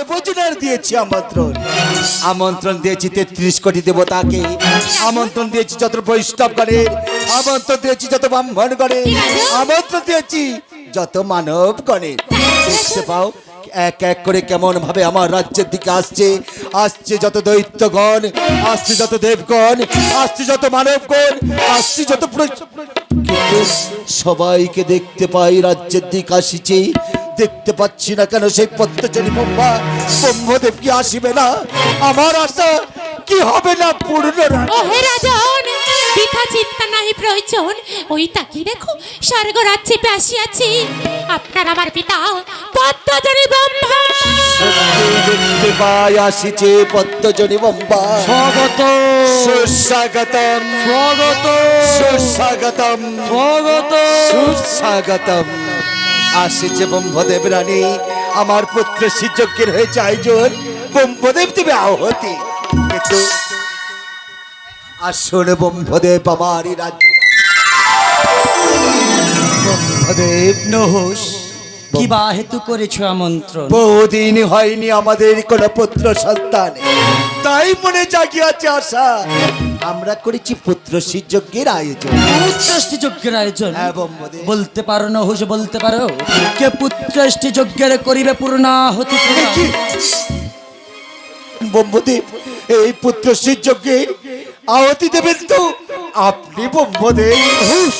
সর্বজনের দিয়েছি আমন্ত্রণ। আমন্ত্রণ দিয়েছি তেত্রিশ কোটি দেবতাকে। আমন্ত্রণ দিয়েছি যত বৈষ্ণবগণের আমন্ত্রণ দিয়েছি যত ব্রাহ্মণগণের আমন্ত্রণ দিয়েছি যত মানবগণের দেখতে পাও, এক এক করে কেমন ভাবে আমার রাজ্যের দিকে আসছে। আসছে যত দৈত্যগণ, আসছে যত দেবগণ, আসছে যত মানবগণ, আসছে যত সবাইকে দেখতে পাই রাজ্যের দিক আসিছে। দেখতে পাচ্ছি না কেন সেই পদ্মজনী বোম্বা ব্রহ্মদেব কি আসিবে না? আমার আশা কি হবে না পূর্ণ ওহে রাজন বৃথা চিন্তা নাহি প্রয়োজন। ওই তাকিয়ে দেখো স্বর্গ রাজ্যে আসিয়াছি আপনার আমার পিতা পদ্মজনী ব্রহ্মা সত্যি দেখতে পাই আসিছে পদ্মজনী বোম্বা স্বাগত। সুস্বাগতম। স্বাগত। সুস্বাগতম। স্বাগত। সুস্বাগতম। আসিছে ব্রহ্মদেব রানী। আমার পুত্র শিক্ষকের হয়েছে আয়োজন ব্রহ্মদেব দেবে আহতি। কিন্তু আসুন ব্রহ্মদেব আমারই রাজ্য। ব্রহ্মদেব নহস কি বা হেতু করেছ আমন্ত্রণ? বহুদিন হয়নি আমাদের কোনো পুত্র সন্তান। তাই মনে জাগিয়াছে আশা। আমরা করেছি পুত্র যজ্ঞের আয়োজন। পুত্রষ্টি যজ্ঞের আয়োজন? হ্যাঁ, বলতে পারো নহস বলতে পারো। কে পুত্রষ্টি যজ্ঞের করিবে পূর্ণাহতি প্রদান? কি? ব্রহ্মদেব এই পুত্র যজ্ঞের আহতি দেবেন তো আপনি ব্রহ্মদেব হুস!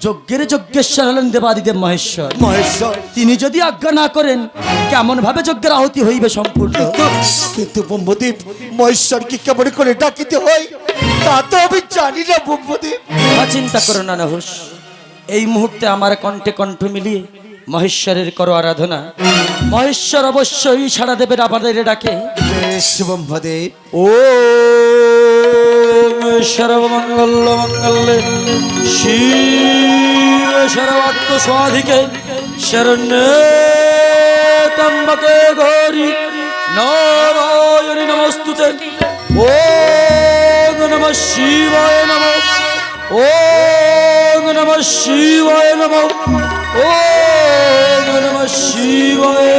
যজ্ঞের যজ্ঞেশ্বর হলেন দেবাদিদেব মহেশ্বর। মহেশ্বর। তিনি যদি আজ্ঞা না করেন কেমন ভাবে যজ্ঞের আহুতি হইবে সম্পূর্ণ? কিন্তু কিন্তু ব্রহ্মদেব মহেশ্বরকে কেমন করে ডাকিতে হয়? তা তো আমি জানি না ব্রহ্মদেব। চিন্তা করো না এই মুহূর্তে আমার কণ্ঠে কণ্ঠ মিলিয়ে মহেশ্বরের করো আরাধনা। মহেশ্বর অবশ্যই সারা দেবের আমাদের ডাকে ব্রহ্মদেব। ও সর্বমঙ্গল মঙ্গলে শিব সর্বাত্ম স্বাধিকে শরণ্য তম্বকে গৌরী নারায়ণী নমস্তুতে। ও নম শিবায় নম। ও নম শিবায় নম। ও নম শিবায়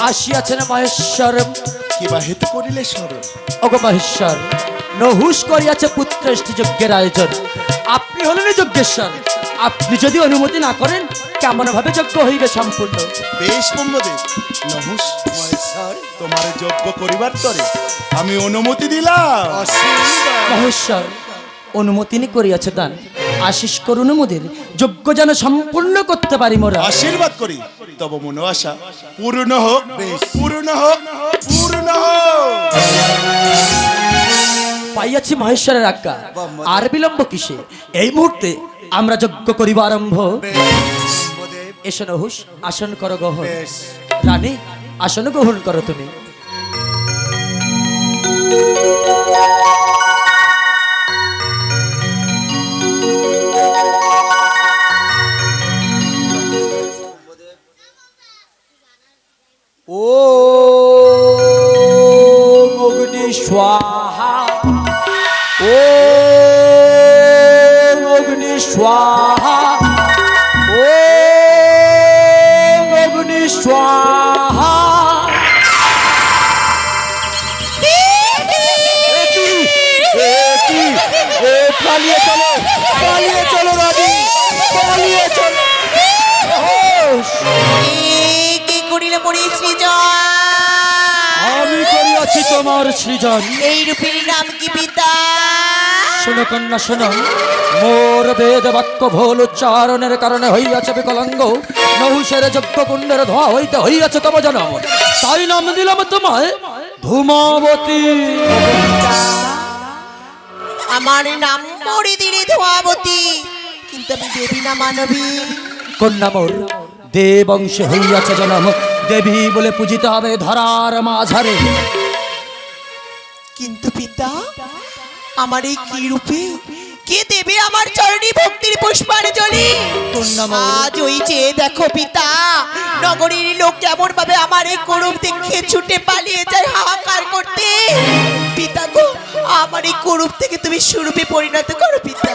আসিয়াছেন মহেশ্বর। কিবা হেতু করিলে স্মরণ। অগ মহেশ্বর নহুস করিয়াছে পুত্রেষ্টি যজ্ঞের আয়োজন। আপনি হলেন যজ্ঞেশ্বর। আপনি যদি অনুমতি না করেন কেমন ভাবে যজ্ঞ হইবে সম্পূর্ণ? বেশ ব্রহ্মদেব নমস। মহেশ্বর। তোমার যজ্ঞ করিবার তরে আমি অনুমতি দিলাম। মহেশ্বর অনুমতি নি করিয়াছে দান। আশিস করুন মোদের যজ্ঞ যেন সম্পূর্ণ করতে পারি মোরা। আশীর্বাদ করি। তব মনো আশা পূর্ণ হোক। পূর্ণ হোক। পূর্ণ হোক। পাইয়াছি মহেশ্বরের আজ্ঞা। আর বিলম্ব কিসে? এই মুহূর্তে আমরা যজ্ঞ করিব আরম্ভ। এসে নহুস আসন করো গ্রহণ রানী আসন গ্রহণ করো তুমি। পালিয়ে চলো পালিয়ে চলো রানী পালিয়ে চলো। কি করিলে মরি সৃজন? আমি করিয়াছি তোমার সৃজন। এই রূপের নাম কি পিতা? শোনো কন্যা শোনো। মোর বেদ বাক্য ভোল উচ্চারণের কারণে হইয়াছে বিকলাঙ্গ। নহুষের যজ্ঞ কুণ্ডের ধোয়া হইতে হইয়াছে তব জনম তাই নাম দিলাম তোমায় ধূমাবতী। আমার নাম মরিদিনী ধোয়াবতী কিন্তু আমি দেবী না মানবী। কন্যা মোর দেবংশে হইয়াছে জনম দেবী বলে পূজিত হবে ধরার মাঝারে। কিন্তু পিতা আমার এই কি রূপে? কে দেবে আমার চরণী ভক্তির পুষ্পাঞ্জলি। আজ ওই যে দেখো পিতা নগরীর লোক কেমন ভাবে আমার এই করুপ দেখে ছুটে পালিয়ে যায় হাহাকার করতে। পিতা গো, আমার এই কুরূপ থেকে তুমি সুরূপে পরিণত করো পিতা।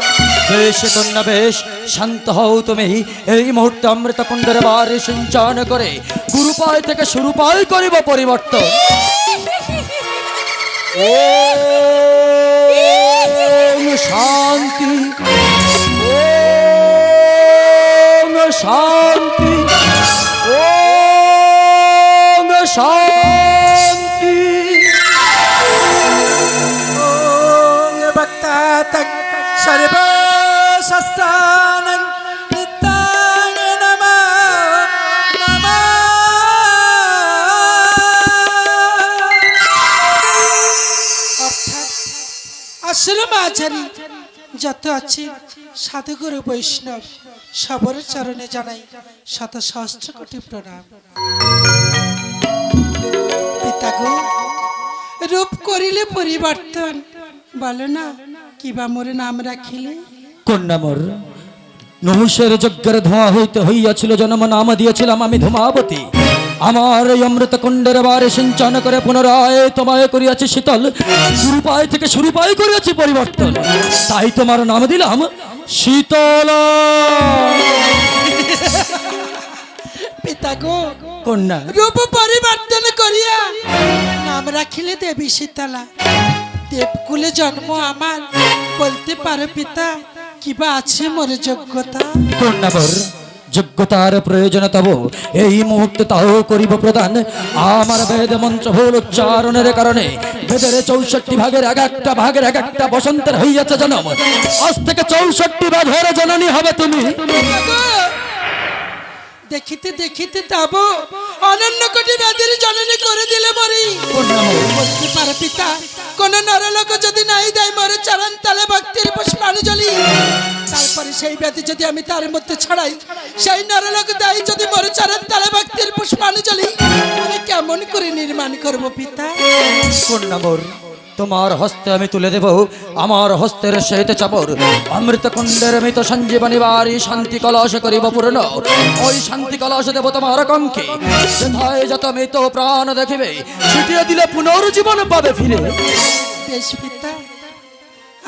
বেশ কন্যা, বেশ, শান্ত হও তুমি। এই মুহূর্তে অমৃত কুণ্ডের বারে সিঞ্চন করে গুরুপায় থেকে সুরুপায় করিব পরিবর্তন। শান্তি শান্তি শান্তি। আচারী যত আছে সাধুগুরু বৈষ্ণব, সবর চরণে জানাই শত সহস্র কোটি প্রণাম। রূপ করিলে পরিবর্তন। বলো না, কিবা মোরে নাম রাখিলে? কন্যামর নহুষের যজ্ঞের ধোঁয়া হইতে হইয়াছিল, জন্ম নাম দিয়েছিলাম আমি ধূমাবতী। আমার এই অমৃত কুণ্ডের বারে সিঞ্চন করে পুনরায় তোমায় করিয়াছি শীতল। গুরুপায় থেকে শুরুপায় করিয়াছি পরিবর্তন। তাই তোমার নাম দিলাম শীতলা। পিতাগো কন্যা। রূপ পরিবর্তন করিয়া নাম রাখিলে দেবী শীতলা। দেবকুলে জন্ম আমার বলতে পারো পিতা কিবা আছে মোর যোগ্যতা? কন্যাবর যোগ্যতার প্রয়োজন তব। এই মুহূর্তে তাও করিব প্রদান। আমার বেদ মন্ত্র ভুল উচ্চারণের কারণে বেদের চৌষট্টি ভাগের এক একটা ভাগের এক একটা বসন্তের হইয়াছে জন্ম। আজ থেকে চৌষট্টি ভাগের জননী হবে তুমি। দেখিতে দেখিতে তাব অনন্য কোটি ব্যাধির জননী করে দিলে মরি। বলতে পারো পিতা কোন নরলোক যদি নাই দেয়, মরে চরণ তালে ভক্তির পুষ্পাঞ্জলি। তারপরে সেই ব্যাধি যদি আমি তার মধ্যে ছড়াই, সেই নরলোক দেয় যদি মরে চরণ তালে ভক্তির পুষ্পাঞ্জলি। আমি কেমন করে নির্মাণ করব পিতা? কন্যাবর তোমার হস্তে আমি তুলে দেব আমার হস্তের সহিত চাপর। অমৃত কুণ্ডের মৃত সঞ্জীবনী বাড়ি শান্তি কলস করিব পূর্ণ। ওই শান্তি কলস দেব তোমার কঙ্কে যত মৃত প্রাণ দেখিবে, ছিটিয়ে দিলে পুনর্জীবন পাবে ফিরে।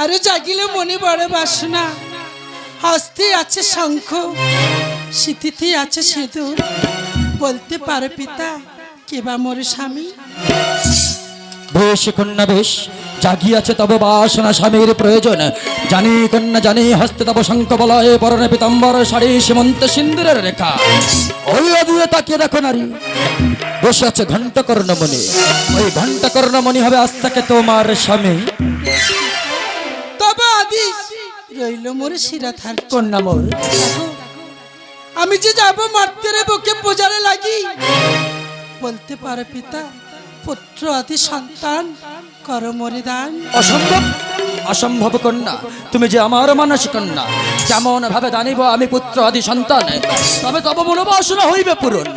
আরও জাগিলে মনে বড় বাসনা। হস্তে আছে শঙ্খ স্মৃতিতে আছে সিঁদুর। বলতে পারো পিতা কেবা মোর স্বামী? বেশ কন্যা, বেশ। জাগিয়াছে তব বাসনা স্বামীর প্রয়োজন। জানি কন্যা, জানি হস্তে তব শঙ্খ বলয়ে পরনে পিতাম্বর শাড়ি সীমন্ত সিন্দুরের রেখা। ওই অদূরে তাকিয়ে দেখো নারী। বসে আছে ঘণ্ট কর্ণমণি ওই ঘণ্ট কর্ণমণি হবে আজ থেকে তোমার স্বামী। তবে আদিস রইল মোর শিরাধার কন্যা মোর আমি যে যাব মাত্রের বুকে পূজারে লাগি। বলতে পারে পিতা পুত্র আদি সন্তান কর মরে দান অসম্ভব অসম্ভব কন্যা তুমি যে আমার মানস কন্যা যেমন ভাবে জানিব আমি পুত্র আদি সন্তান তবে তব মনোবাসনা হইবে পূরণ।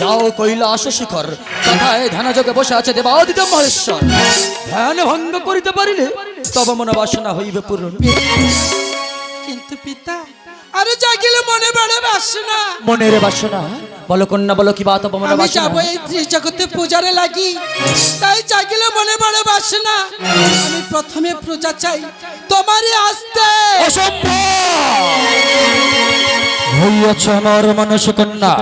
যাও কৈলাস শিখর তথায় ধ্যান যোগে বসে আছে দেবাদিত মহেশ্বর। ধ্যান ভঙ্গ করিতে পারিলে তব মনোবাসনা হইবে পূরণ। কিন্তু পিতা আরে জাগিলে মনে বড় বাসনা। মনের বাসনা। বলো কন্যা বলো কি বা তব আমি মনোবাসনা যাব এই ত্রিজগতে পূজারে লাগি। তাই জাগিলে মনে বড় বাসনা। আমি প্রথমে পূজা চাই তোমারই আসতে। হইয়াছ আমার মানস কন্যা।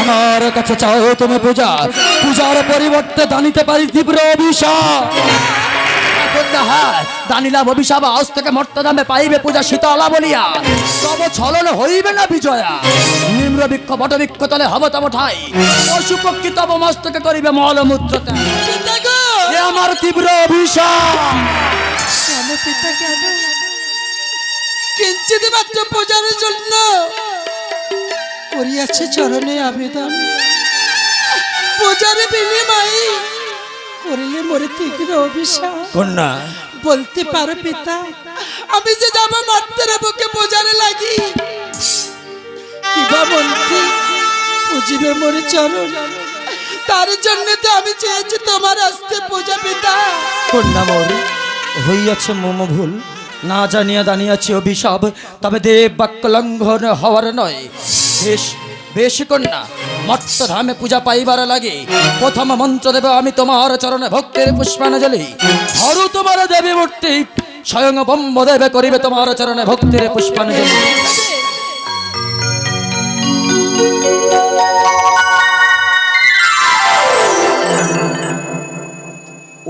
আমার কাছে চাও তুমি পূজা। পূজার পরিবর্তে দানিতে পারি তীব্র অভিশাপ। কন্যা হ্যাঁ দানিলাম অভিশাপ আজ থেকে মর্তদামে পাইবে পূজা শীতলা বলিয়া। তব ছলন হইবে না বিজয়া। নিম্র বৃক্ষ, বট বৃক্ষ তলে হব তব ঠাই পশু পক্ষী তব মস্তকে করিবে মলমূত্রতা আমার তীব্র অভিশাপ। কিঞ্চিত মাত্র পূজার জন্য করিলে মরে তীব্র অভিশাপ। কন্যা। বলতে পারো পিতা আমি যে যাব মাত্র বুকে পূজারে লাগি। কিবা মন্ত্রী পুজিবে মরে চরণ। তার জন্য তো আমি চেয়েছি তোমার আসতে পূজা পিতা। কন্যা মোর হইয়াছে মম ভুল। না জানিয়া দানিয়াছি অভিশাপ। তবে দেব বাক্য লঙ্ঘন হওয়ার নয়। বেশ বেশ কন্যা মট্টধামে পূজা পাইবার লাগে। প্রথম মন্ত্র দেব আমি তোমার চরণে ভক্তির পুষ্পাঞ্জলি। ধরু তোমার দেবী মূর্তি, স্বয়ং ব্রহ্মদেবে করিবে তোমার চরণে ভক্তির পুষ্পাঞ্জলি।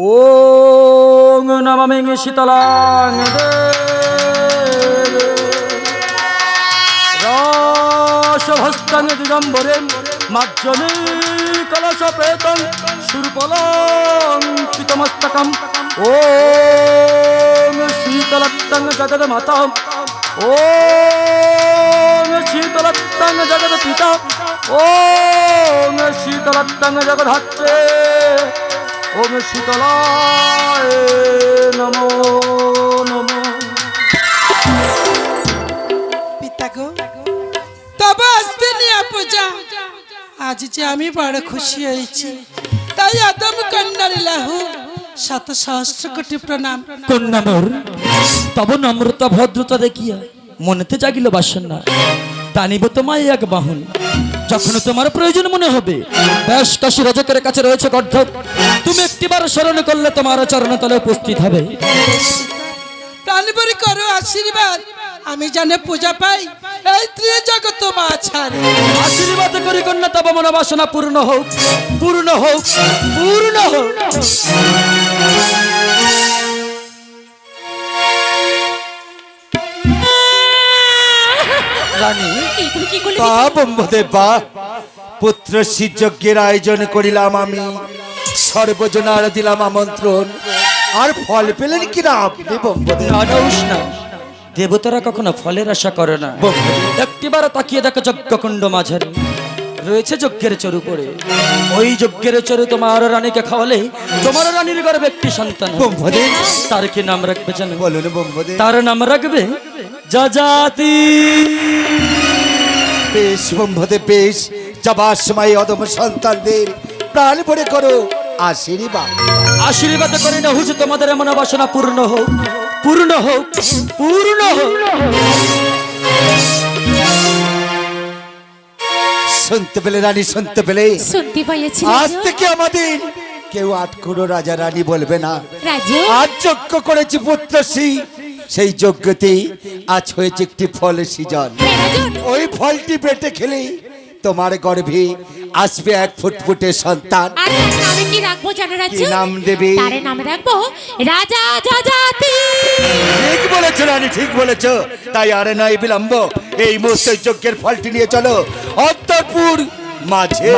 ওং নমামি শীতলাং রসভস্তাং দিগম্বরে মার্জনী কলশ প্রেতং সুরপলং পিতমস্তকম। ওং শীতলত্তং জগদ মাতা ওং শীতলত্তং জগদ পিতা ওং শীতলত্তং জগধাত্রে। ওম শীতলায় নমো নমো। পূজা। আজ যে আমি বড় খুশি হয়েছি তাই আদম কন্যার লাহু শত সহস্র কোটি প্রণাম। কন্যা মোর তব নম্রতা ভদ্রতা দেখিয়া মনেতে জাগিল বাসনা। টানিব তোমায় এক বাহন যখন তোমার প্রয়োজন মনে হবে। ব্যাস কাশী রজকের কাছে রয়েছে গর্ধব তুমি একটিবার স্মরণ করলে তোমার চরণতলে উপস্থিত হবে। প্রাণীবরী করো আশীর্বাদ। আমি জানে পূজা পাই এই ত্রিজগত মা ছাড়ে আশীর্বাদ করি কন্যা তব মনোবাসনা পূর্ণ হোক পূর্ণ হোক পূর্ণ হোক। রানী বা ব্রহ্মদেব বা পুত্র যজ্ঞের আয়োজন করিলাম আমি। সর্বজনার দিলাম আমন্ত্রণ। আর ফল পেলেন কিনা আপনি ব্রহ্মদেব দেবতারা কখনো ফলের আশা করে না। একটিবার তাকিয়ে দেখো যজ্ঞকুণ্ড মাঝারে। রয়েছে যজ্ঞের চরু পড়ে ওই যজ্ঞের চরু তোমার রানীকে খাওয়ালে তোমার রানীর গর্বে একটি সন্তান তার কি নাম রাখবে জানো? বলুন তার নাম রাখবে যজাতি। বেশ ব্রহ্মদেব বেশ। যাবার সময় অদম সন্তানদের প্রাণ ভরে করো। আশীর্বাদ আশীর্বাদ করে না হুজুর তোমাদের এমন বাসনা পূর্ণ হোক পূর্ণ হোক পূর্ণ হোক। শুনতে পেলে রানী শুনতে পেলে? শুনতে পাইয়াছি আজ থেকে আমাদের কেউ আটকুড়ো রাজা রানী বলবে না। আজ যজ্ঞ করেছি পুত্রশ্রী সেই যজ্ঞতেই আজ হয়েছে একটি ফল সিজন। হ্যাঁ, ওই ফলটি পেটে খেলে তোমার গর্ভে আসবে এক ফুটফুটে সন্তান। আর তার কি রাখব জানো রাজু? কি নাম দেবে? তার নাম রাখব রাজা যজাতি। ঠিক বলেছ রানী ঠিক বলেছ। তাই আরে নয় বিলম্ব এই মুহূর্তে যজ্ঞের ফলটি নিয়ে চলো। অন্তরপুর মাঝে।